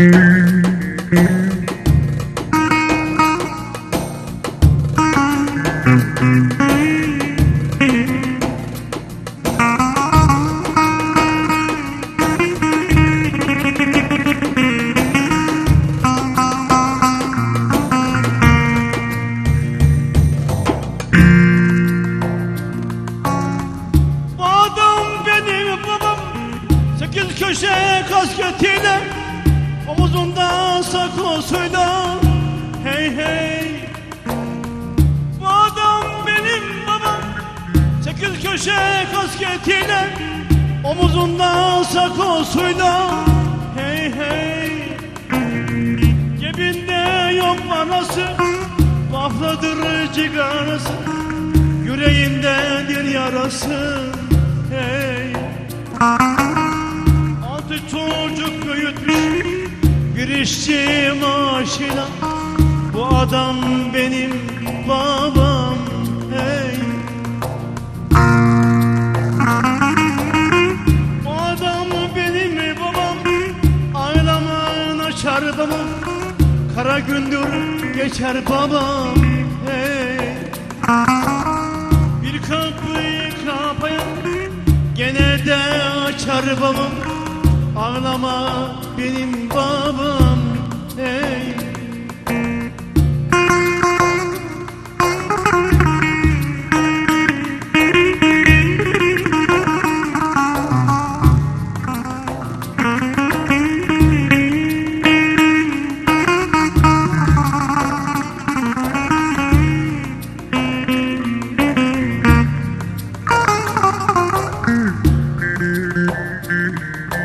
Mm-hmm. Omuzunda sakosuyla Hey hey. Cebinde yok parası Vafladır cigarası. Yüreğindedir yarası Hey. Altı çocuk büyütmüş Bir işçi maaşıyla. Bu adam benim babam Gündür geçer babam Hey. Bir kapıyı kapayan Gene de açar babam. Ağlama benim babam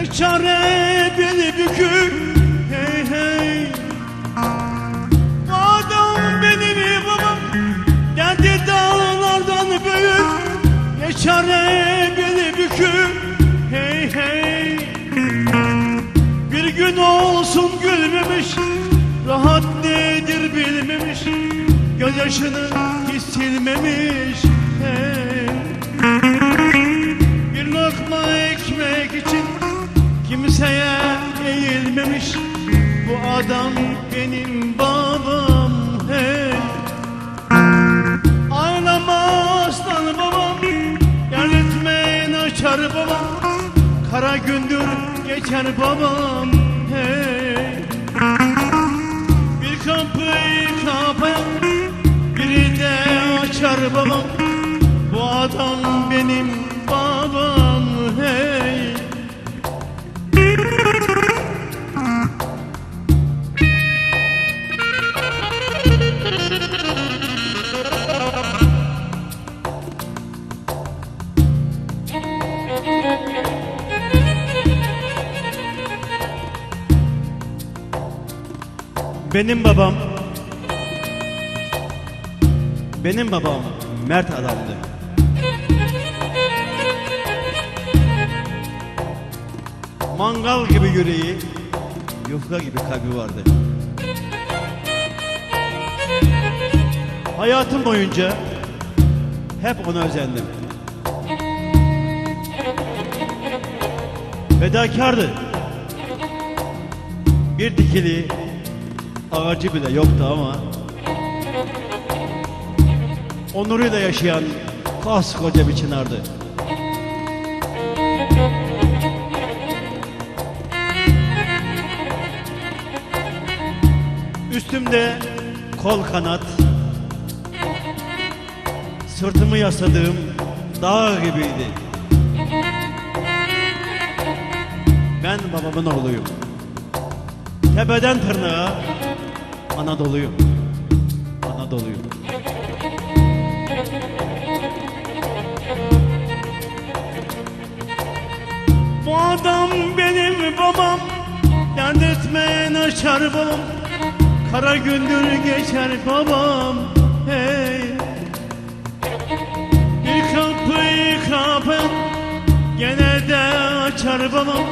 Ne çare beni bükük Hey hey. Adam benim babam Derdi dağlardan büyük Ne çare beni bükük Hey hey. Bir gün olsun gülmemiş Rahat nedir bilmemiş Gözyaşını hiç silmemiş hey. Bir lokma ekmek için Kimseye eğilmemiş Bu adam benim babam hey. Ağlama aslan babam Gel etmeyin açar babam Kara gündür geçer babam hey. Bir kapıyı kapayan Biri de açar babam Bu adam benim babam hey Benim babam Benim babam mert adamdı. Mangal gibi yüreği, yufka gibi kalbi vardı. Hayatım boyunca hep ona özendim. Fedakardı. Bir dikili ağacı bile yoktu ama onuruyla yaşayan koskoca bir çınardı. Üstümde kol kanat, sırtımı yasladığım dağ gibiydi. Ben babamın oğluyum. Tepeden tırnağa Anadolu'yum. Anadolu'yum. Bu adam benim babam. Dert etmeyen aşar babam. Kara gündür geçer babam. Hey. Bir kapıyı kapat Gene de açar babam.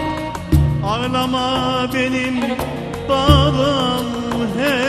Ağlama benim babam. Hey.